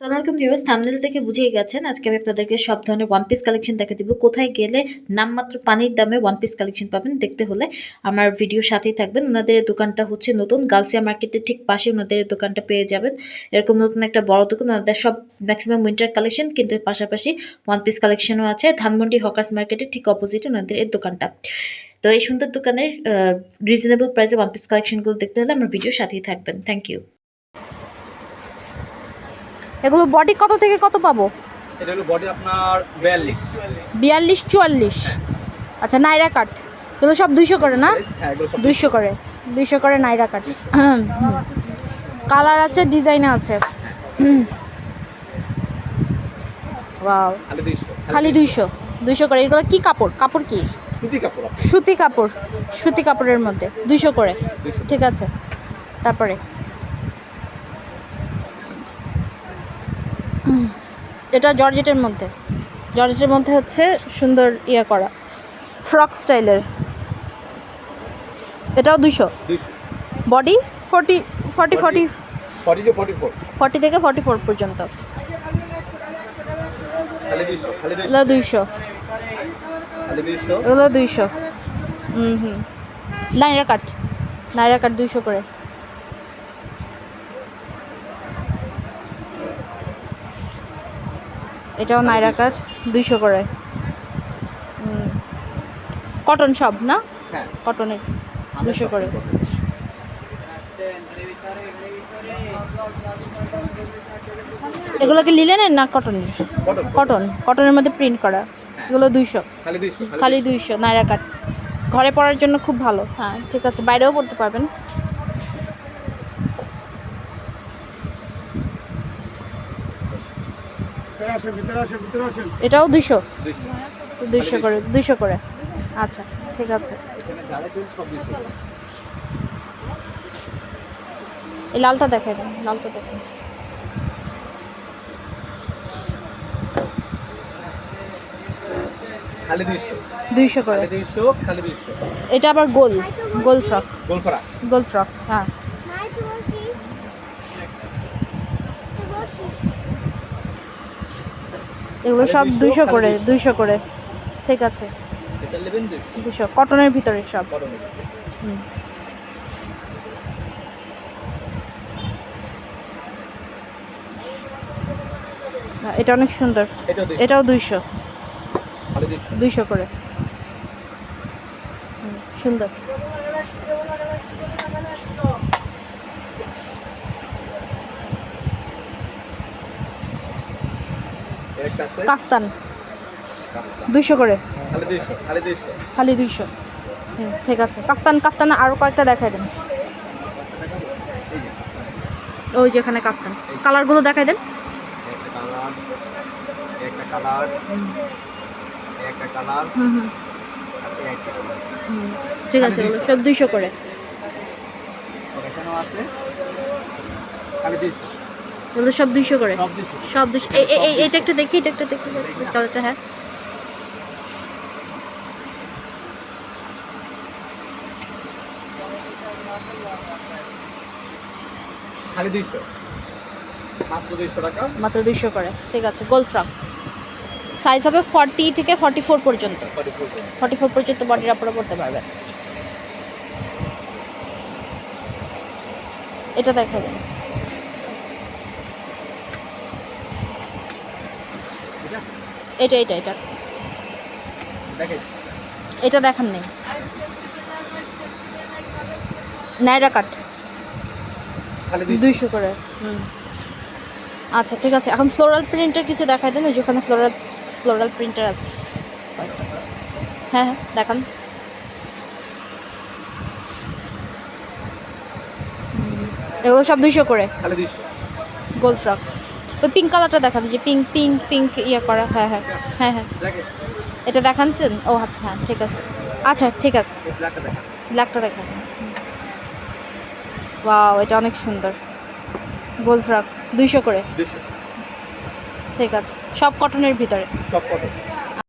সালামালাইকুম viewers thumbnail থেকে বুঝেই গেছেন, আজকে আমি আপনাদেরকে সব ধরনের ওয়ান পিস কালেকশন দেখা দিব। কোথায় গেলে নামমাত্র পানির দামে ওয়ান পিস কালেকশন পাবেন দেখতে হলে আমার ভিডিও সাথেই থাকবেন। ওনাদের দোকানটা হচ্ছে নতুন গার্লসিয়া মার্কেটের ঠিক পাশে ওনাদের দোকানটা পেয়ে যাবেন। এরকম নতুন একটা বড় দোকান, ওনাদের সব ম্যাক্সিমাম উইন্টার কালেকশন কিন্তু পাশাপাশি ওয়ান পিস কালেকশনও আছে। ধানমন্ডি হকার্স মার্কেটের ঠিক অপোজিট ওনাদের এই দোকানটা। তো এই সুন্দর দোকানের রিজনেবল প্রাইসে ওয়ান পিস কালেকশনগুলো দেখতে হলে আমার ভিডিও সাথেই থাকবেন। থ্যাংক ইউ এগুলো বডি কত থেকে কত পাবো? এটা হলো বডি আপনার বিয়াল্লিশ। বিয়াল্লিশ চুয়াল্লিশ। আচ্ছা নাইরা কাট এগুলো সব দুইশো করে না? হ্যাঁ দুইশো। করে। দুইশো করে নাইরা কাট কালার আছে ডিজাইন আছে। ওয়াও খালি দুইশো। দুইশো। করে। এগুলো কি কাপড়? কাপড় কি? সুতি কাপড় সুতি কাপড়। সুতি কাপড়ের মধ্যে। দুইশো করে। ঠিক আছে। তারপরে? এটা জর্জেটের মধ্যে। জর্জেটের মধ্যে হচ্ছে সুন্দর ইয়ে করা। ফ্রক স্টাইলের। এটাও দুইশো। দুইশো। Body forty forty forty. Forty. থেকে ফর্টি ফোর পর্যন্ত। দুইশো। এগুলো দুইশো। হুম হুম। নাইরা কাট। নাইরা কাট দুইশো করে। এটাও নাইরা কাট দুইশো করে। কটন সব না? হ্যাঁ। কটনের দুশো করে। এগুলো কি লিলেনের না কটনের কটন কটন কটনের মধ্যে প্রিন্ট করা। এগুলো দুইশো। খালি দুইশো নাইরা কাট ঘরে পরার জন্য খুব ভালো। হ্যাঁ ঠিক আছে। বাইরেও পড়তে পারবেন। এটাও দুইশো? দুইশো। করে দুইশো করে। আচ্ছা ঠিক আছে। এই লালটা দেখাই দেন লালটা দেখাই। খালি করে। খালি এটা আবার গোল গোল ফ্রক। গোলফারা গোল ফ্রক হ্যাঁ। এগুলো সব দুইশো করে দুইশো। করে। ঠিক আছে। দুশো কটনের ভিতরে সব। হুম। এটা অনেক সুন্দর। এটাও দুইশো। দুইশো। করে। সুন্দর এর একটা আছে কাফতান। দুইশো করে। খালি দুইশো হুম ঠিক আছে। কাফতান কাফতান আরও কয়েকটা দেখাই দেন। ওই যেখানে কাফতান। কালারগুলো দেখাই দেন। একটা কালার একটা কালার হুম। হুম হুম। ঠিক আছে সব দুইশো করে। আছে। ওগুলো সব দুইশো করে? সব এই এটা একটা দেখি এটা একটা দেখি। কালারটা হ্যাঁ। খালি দুইশো। মাত্র দুইশো টাকা। মাত্র দুইশো করে। ঠিক আছে গোল ফ্রক। সাইজ হবে ফর্টি থেকে ফর্টি ফোর পর্যন্ত। ফর্টি ফোর পর্যন্ত। বডির আপনারা পড়তে পারবেন এটা দেখা দেন এটা এটা এটা। এটা দেখান নেই। নাইরা কাট। খালি দুইশো করে হুম। আচ্ছা ঠিক আছে। এখন ফ্লোরাল প্রিন্টার কিছু দেখাই দেন ওই যে ফ্লোরাল ফ্লোরাল প্রিন্টার আছে। হ্যাঁ হ্যাঁ দেখান। এগুলো সব দুইশো করে। গোল ফ্রক। ওই পিঙ্ক কালারটা দেখান যে পিঙ্ক পিঙ্ক পিঙ্ক ইয়ে করা হ্যাঁ হ্যাঁ হ্যাঁ হ্যাঁ। এটা দেখানছেন? ও আচ্ছা হ্যাঁ ঠিক আছে। আচ্ছা ঠিক আছে। ব্ল্যাকটা দেখান। ওয়াও এটা অনেক সুন্দর। গোল ফ্রক দুইশো করে। ঠিক আছে। সব কটনের ভিতরে। সব কত